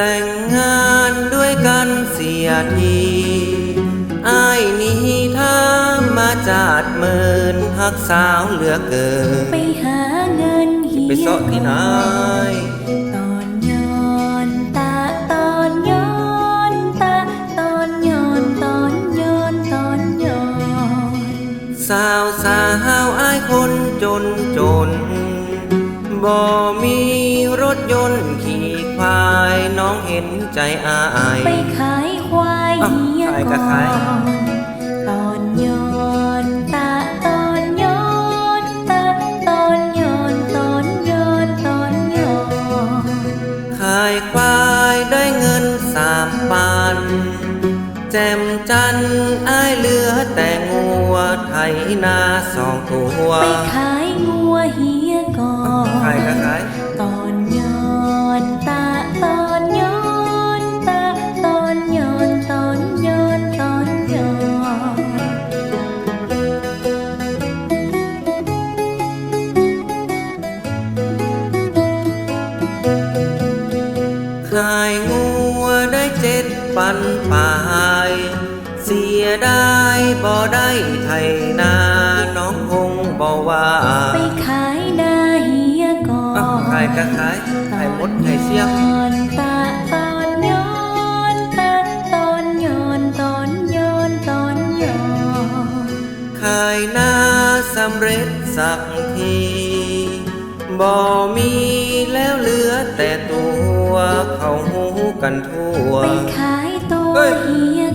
แต่งงานด้วยกันเสียทีอายนี้ถ้ามาจาดเมินหักสาวเหลือเกิน ไปหาเงินเฮียไปเสาะที่ไหนตอนย้อนตาตอนย้อนตาตอนย้อนตอนย้อนตอนย้อน สาวสาวอายคนจนจน บ่มีรถยนต์ขี่ควายน้องเห็นใจอายไปขายควายอ้าวเฮียขายก็ก่อขายนตอนย้อนตาตอนย้อนตาตอนย้อนตอนย้อนตอนย้อนขายควายได้เงินสามปัน แจ่มจันทร์อ้ายเหลือแต่งัว ไถนาสองตัวไปขายงัวเฮียก่อนขายก็ขายตอนย้อนตาตอนย้อนตาตอนย้อนตอนย้อนตอนย้อนขายงัวได้เจ็ดปันป ลายเสียได้บ่ได้ไถนาน้องคงบ่ว่า ไปขายนาเฮียก่ออ้าวนขายก็ขายขายหมดขายเสียงตอนตาตอนย้อนตาตอนย้อนตอนย้อนตอนย้อนขายหน้าสำเร็จสักทีบ่มีแล้วเหลือแต่ตัวเขาหูกันทั่ว ไปขายตัวเฮ้ยเฮี